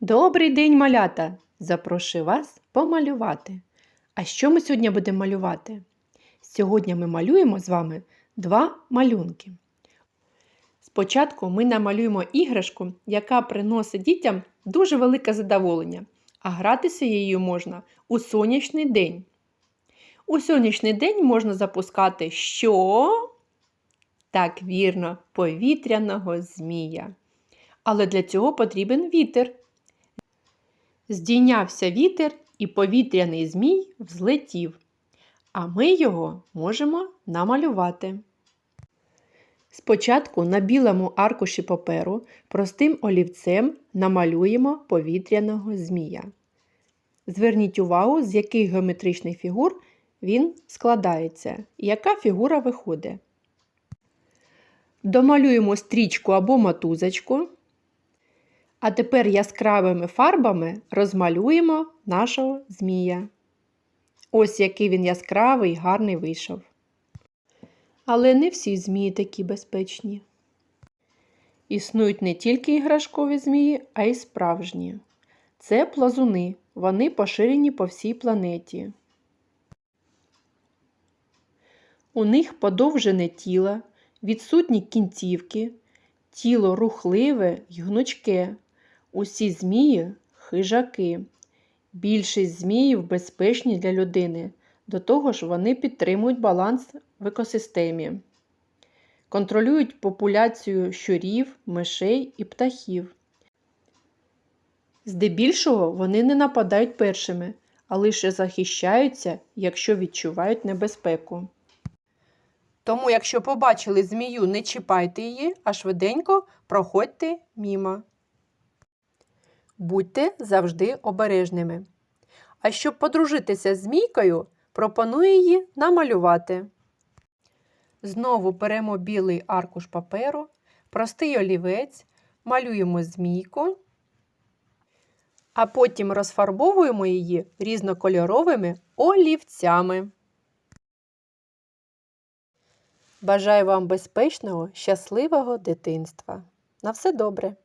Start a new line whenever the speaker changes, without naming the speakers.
Добрий день, малята! Запрошую вас помалювати. А що ми сьогодні будемо малювати? Сьогодні ми малюємо з вами два малюнки. Спочатку ми намалюємо іграшку, яка приносить дітям дуже велике задоволення, а гратися її можна у сонячний день. У сонячний день можна запускати що? Так, вірно, повітряного змія. Але для цього потрібен вітер. Здійнявся вітер, і повітряний змій взлетів, а ми його можемо намалювати. Спочатку на білому аркуші паперу простим олівцем намалюємо повітряного змія. Зверніть увагу, з яких геометричних фігур він складається і яка фігура виходить. Домалюємо стрічку або матузочку. А тепер яскравими фарбами розмалюємо нашого змія. Ось який він яскравий і гарний вийшов. Але не всі змії такі безпечні. Існують не тільки іграшкові змії, а й справжні. Це плазуни. Вони поширені по всій планеті. У них подовжене тіло, відсутні кінцівки, тіло рухливе й гнучке. Усі змії хижаки. Більшість зміїв безпечні для людини. До того ж, вони підтримують баланс в екосистемі, контролюють популяцію щурів, мишей і птахів. Здебільшого вони не нападають першими, а лише захищаються, якщо відчувають небезпеку. Тому, якщо побачили змію, не чіпайте її, а швиденько проходьте мімо. Будьте завжди обережними. А щоб подружитися з змійкою, пропоную її намалювати. Знову беремо білий аркуш паперу, простий олівець, малюємо змійку, а потім розфарбовуємо її різнокольоровими олівцями. Бажаю вам безпечного, щасливого дитинства. На все добре!